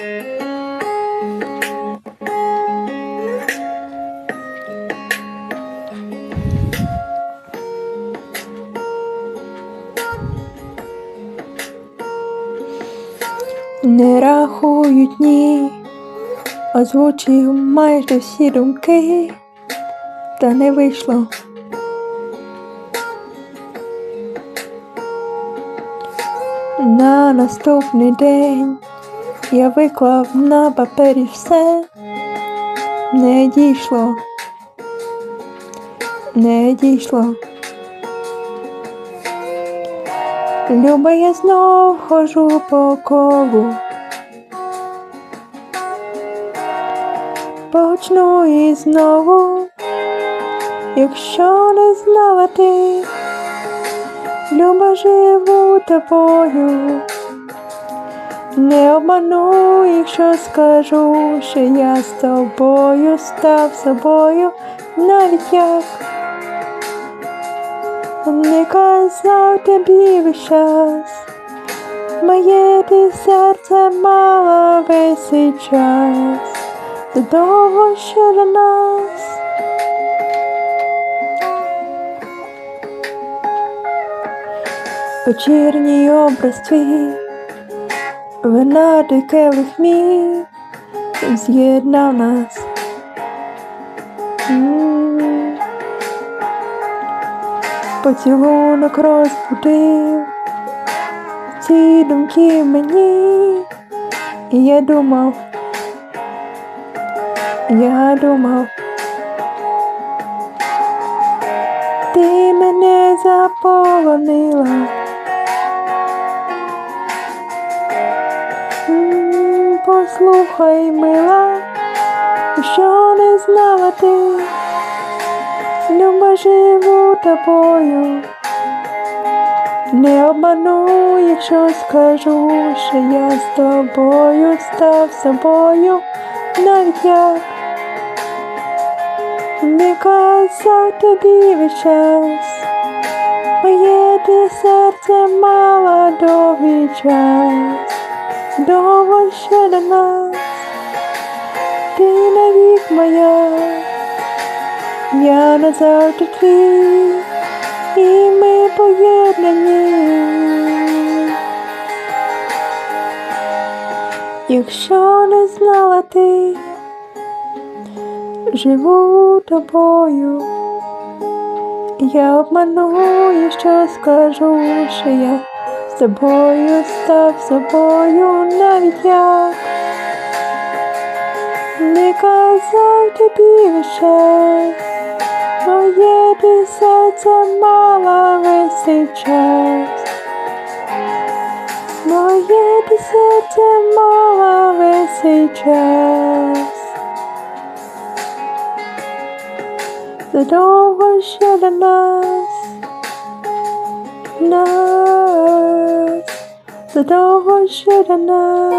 Не рахують дні, озвучив майже всі думки, та не вийшло. На наступний день я виклав на папері все, не дійшло, не дійшло. Люба, я знов хожу по колу. Почну і знову, якщо не знала ти, Люба живу тобою. Не обману, якщо скажу, що я з тобою став собою, навіть як не казав тобі весь час, моє ти серце мало весь цей час, довго ще до нас. Вечірній образ твій, вина ти келих мій, з'єднав нас. Поцілунок розбудив ці думки мені, і я думав, я думав, ти мене заполонила. Послухай, мила, що не знала ти, Люба живу тобою. Не обману, якщо скажу, що я з тобою став собою, навіть як не казав тобі весь час. Моє ти серце мало довгий час, довго ще до нас, ти навік моя, я назавжди твій, і ми поєднані. Якщо не знала ти, живу тобою. Я обману, якщо скажу, що я з тобою став собою, навіть як не казав тобі час, моє ти серце мало весь час, моє ти серце мало весь час. Задовго ще до нас, нас, so no one should know.